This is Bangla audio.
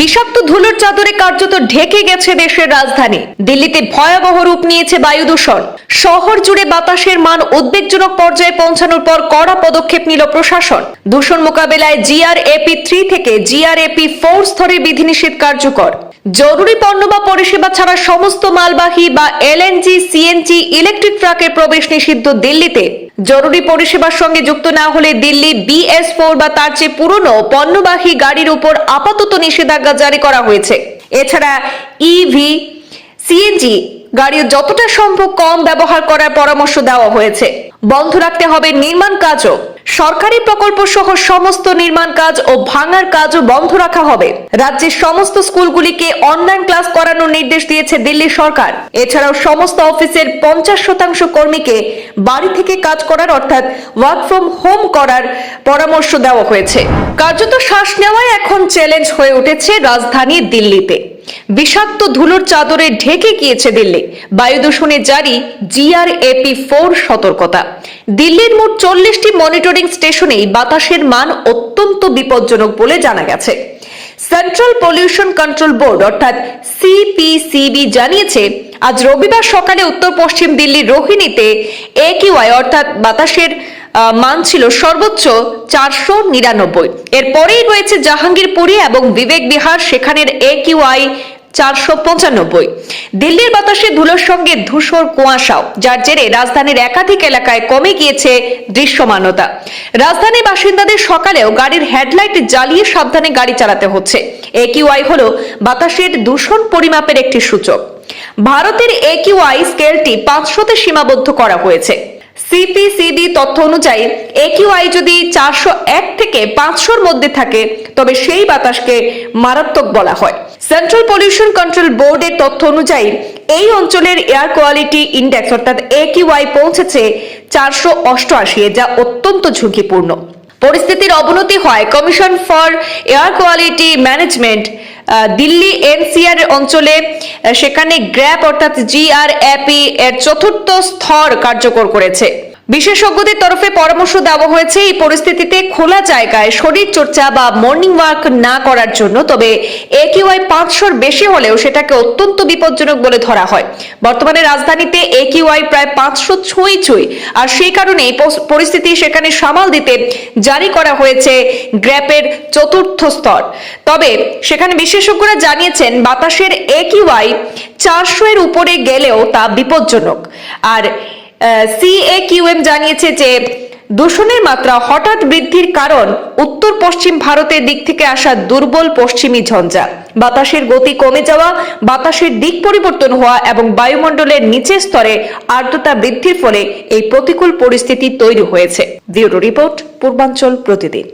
বিষাক্ত ধুলোর চাদরে কার্যত ঢেকে গেছে দেশের রাজধানী। দিল্লিতে ভয়াবহ রূপ নিয়েছে বায়ু দূষণ। শহর জুড়ে বাতাসের মান উদ্বেগজনক পর্যায়ে পৌঁছানোর পর কড়া পদক্ষেপ নিল প্রশাসন। দূষণ মোকাবেলায় জিআরএপি থ্রি থেকে জিআরএপি ফোর স্তরে বিধিনিষেধ কার্যকর। জরুরি পণ্য বা পরিষেবা ছাড়া সমস্ত মালবাহী বা এলএনজি সিএনজি ইলেকট্রিক ট্রাকের প্রবেশ নিষিদ্ধ দিল্লিতে। জরুরি পরিষেবার সঙ্গে যুক্ত না হলে দিল্লি বিএস ফোর বা তার চেয়ে পুরনো পণ্যবাহী গাড়ির উপর আপাতত নিষেধাজ্ঞা জারি করা হয়েছে। এছাড়া ইভি সিএনজি গাড়ি যতটা সম্ভব কম ব্যবহার করার পরামর্শ দেওয়া হয়েছে। বন্ধ রাখতে হবে নির্মাণ কাজও। সরকারি প্রকল্প সহ সমস্ত নির্মাণ কাজ ও ভাঙার কাজও বন্ধ রাখা হবে। রাজ্যের সমস্ত স্কুলগুলিকে অনলাইন ক্লাস করানোর নির্দেশ দিয়েছে দিল্লি সরকার। এছাড়াও সমস্ত অফিসের পঞ্চাশ শতাংশ কর্মীকে বাড়ি থেকে কাজ করার অর্থাৎ ওয়ার্ক ফ্রম হোম করার পরামর্শ দেওয়া হয়েছে। কার্যত শ্বাস নেওয়াই এখন চ্যালেঞ্জ হয়ে উঠেছে রাজধানী দিল্লিতে। বিষাক্ত ধুলোর চাদরে ঢেকে গিয়েছে দিল্লি। বায়ু দূষণে জারি জিআরএপি ফোর সতর্কতা। দিল্লির মোট চল্লিশটি মনিটরিং স্টেশনেই বাতাসের মান অত্যন্ত বিপজ্জনক বলে জানা গেছে। সেন্ট্রাল পলিউশন কন্ট্রোল বোর্ড, অর্থাৎ সিপিসিবি জানিয়েছে, আজ রবিবার সকালে উত্তর পশ্চিম দিল্লির রোহিণীতে একিউআই, অর্থাৎ বাতাসের মান ছিল সর্বোচ্চ চারশো নিরানব্বই। এরপরেই রয়েছে জাহাঙ্গীরপুরী এবং বিবেক বিহার, সেখানের একিউআই চারশো পঁচানব্বই। দিল্লির বাতাসে ধুলোর সঙ্গে ধূসর কুয়াশাও, যার জেরে রাজধানীর একাধিক এলাকায় কমে গিয়েছে দৃশ্যমানতা। রাজধানীর বাসিন্দাদের সকালেও গাড়ির হেডলাইট জ্বালিয়ে সাবধানে গাড়ি চালাতে হচ্ছে। একিউআই হলো বাতাসের দূষণ পরিমাপের একটি সূচক। ভারতের এ একিউআই স্কেলটি পাঁচশোতে সীমাবদ্ধ করা হয়েছে। সিপিসিবি তথ্য অনুযায়ী একিউআই যদি চারশো এক থেকে পাঁচশোর মধ্যে থাকে, তবে সেই বাতাসকে মারাত্মক বলা হয়। সেন্ট্রাল পলিউশন কন্ট্রোল বোর্ডের তথ্য অনুযায়ী, এই অঞ্চলের এয়ার কোয়ালিটি ইন্ডেক্স অর্থাৎ একিউআই পৌঁছেছে চারশো অষ্টআশি, যা অত্যন্ত ঝুঁকিপূর্ণ। পরিস্থিতির অবনতি হয় commission for air quality management Delhi NCR অঞ্চলে সেখানে গ্র্যাপ অর্থাৎ জিআরএপি এর চতুর্থ স্তর কার্যকর করেছে। বিশেষজ্ঞদের তরফে পরামর্শ দেওয়া হয়েছে, এই পরিস্থিতিতে খোলা জায়গায় শরীর চর্চা বা মর্নিং ওয়াক না করার জন্য, তবে একিউআই পাঁচশোর বেশি হলেও সেটাকে অত্যন্ত বিপজ্জনক বলে ধরা হয়। বর্তমানে রাজধানীতে একিউআই প্রায় পাঁচশো ছুঁই ছুঁই, আর সেই কারণে এই পরিস্থিতি সেখানে সামাল দিতে জারি করা হয়েছে গ্র্যাপের চতুর্থ স্তর। তবে সেখানে বিশেষজ্ঞরা জানিয়েছেন, বাতাসের একিউআই চারশো এর উপরে গেলেও তা বিপজ্জনক। আর সিএকিউএম জানিয়েছে যে, দূষণের মাত্রা হঠাৎ বৃদ্ধির কারণ উত্তর পশ্চিম ভারতের দিক থেকে আসা দুর্বল পশ্চিমী ঝঞ্ঝা। বাতাসের গতি কমে যাওয়া, বাতাসের দিক পরিবর্তন হওয়া এবং বায়ুমণ্ডলের নিচের স্তরে আর্দ্রতা বৃদ্ধির ফলে এই প্রতিকূল পরিস্থিতি তৈরি হয়েছে। ব্যুরো রিপোর্ট, পূর্বাঞ্চল প্রতিদিন।